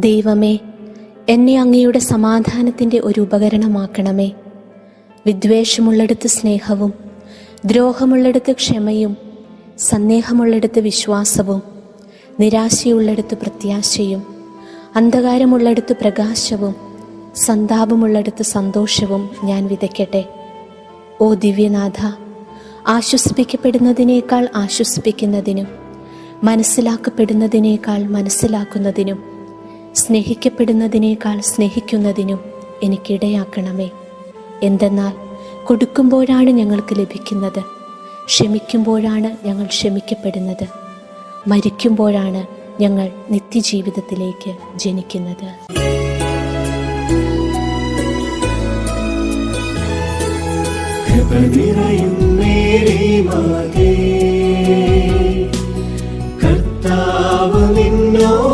ദൈവമേ എന്നെ അങ്ങയുടെ സമാധാനത്തിന്റെ ഒരു ഉപകരണമാക്കണമേ. വിദ്വേഷമുള്ളിടത്ത് സ്നേഹവും ദ്രോഹമുള്ളിടത്ത് ക്ഷമയും സന്ദേഹമുള്ളിടത്ത് വിശ്വാസവും നിരാശയുള്ളിടത്ത് പ്രത്യാശയും അന്ധകാരമുള്ളിടത്ത് പ്രകാശവും സന്താപമുള്ളിടത്ത് സന്തോഷവും ഞാൻ വിതയ്ക്കട്ടെ. ഓ ദിവ്യനാഥ ആശ്വസിപ്പിക്കപ്പെടുന്നതിനേക്കാൾ ആശ്വസിപ്പിക്കുന്നതിനും മനസ്സിലാക്കപ്പെടുന്നതിനേക്കാൾ മനസ്സിലാക്കുന്നതിനും സ്നേഹിക്കപ്പെടുന്നതിനേക്കാൾ സ്നേഹിക്കുന്നതിനും എനിക്കിടയാക്കണമേ. എന്തെന്നാൽ കൊടുക്കുമ്പോഴാണ് ഞങ്ങൾക്ക് ലഭിക്കുന്നത്. ക്ഷമിക്കുമ്പോഴാണ് ഞങ്ങൾ ക്ഷമിക്കപ്പെടുന്നത്. മരിക്കുമ്പോഴാണ് ഞങ്ങൾ നിത്യജീവിതത്തിലേക്ക് ജനിക്കുന്നത്. കർത്താവ് നിന്നോ